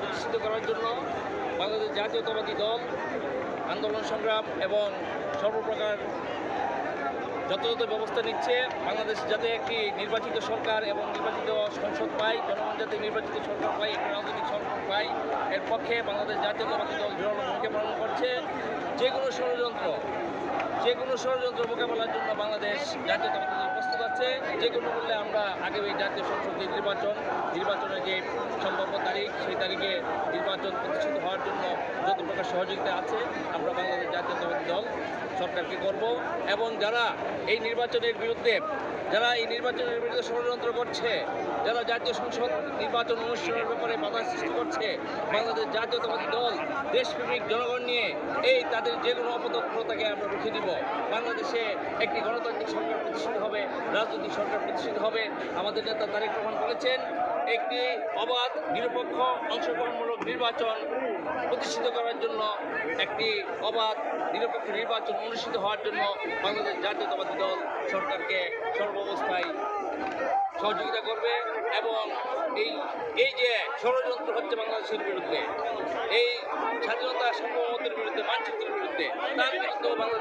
প্রতিষ্ঠিত করার জন্য বাংলাদেশ জাতীয়তাবাদী দল, আন্দোলন সংগ্রাম এবং সর্বপ্রকার যথাযথ ব্যবস্থা নিচ্ছে। বাংলাদেশ যাতে একটি নির্বাচিত সরকার এবং নির্বাচিত সংসদ পায়, জনগণ যাতে নির্বাচিত সরকার পায়, একটি রাজনৈতিক সরকার পায়, এর পক্ষে বাংলাদেশ জাতীয়তাবাদী দল দৃঢ় ভূমিকা পালন করছে। যে কোনো ষড়যন্ত্র যে কোনো ষড়যন্ত্র মোকাবেলার জন্য বাংলাদেশ জাতীয়তাবাদী দল প্রস্তুত আছে। যে কোনো মূল্যে আমরা আগামী জাতীয় সংসদ নির্বাচন, নির্বাচনের যে সম্ভাব্য তারিখ তারিখে নির্বাচন প্রতিষ্ঠিত হওয়ার জন্য যত প্রকার সহযোগিতা আছে, আমরা বাংলাদেশ জাতীয়তাবাদী দল সরকারকে করব এবং যারা এই নির্বাচনের বিরুদ্ধে যারা এই নির্বাচনের বিরুদ্ধে ষড়যন্ত্র করছে, যারা জাতীয় সংসদ নির্বাচন অনুষ্ঠানের ব্যাপারে বাধা সৃষ্টি করছে, বাংলাদেশ জাতীয়তাবাদী দল, দেশপ্রেমিক জনগণ নিয়ে, এই তাদের যে কোনো অপতৎপরতাকে আমরা রুখে দিব। বাংলাদেশে একটি গণতান্ত্রিক সরকার প্রতিষ্ঠিত হবে, রাজনৈতিক সরকার প্রতিষ্ঠিত হবে। আমাদের নেতা তারেক রহমান বলেছেন, একটি অবাধ, নিরপেক্ষ, অংশগ্রহণমূলক নির্বাচন প্রতিষ্ঠিত করার জন্য, একটি অবাধ, নিরপেক্ষ নির্বাচন অনুষ্ঠিত হওয়ার জন্য বাংলাদেশ জাতীয়তাবাদী দল সরকারকে সর্বাবস্থায় সহযোগিতা করবে এবং এই এই যে ষড়যন্ত্র হচ্ছে বাংলাদেশের বিরুদ্ধে, এই স্বাধীনতা সার্বভৌমত্বের বিরুদ্ধে, মানচিত্রের বিরুদ্ধে, তার বিরুদ্ধেও বাংলাদেশ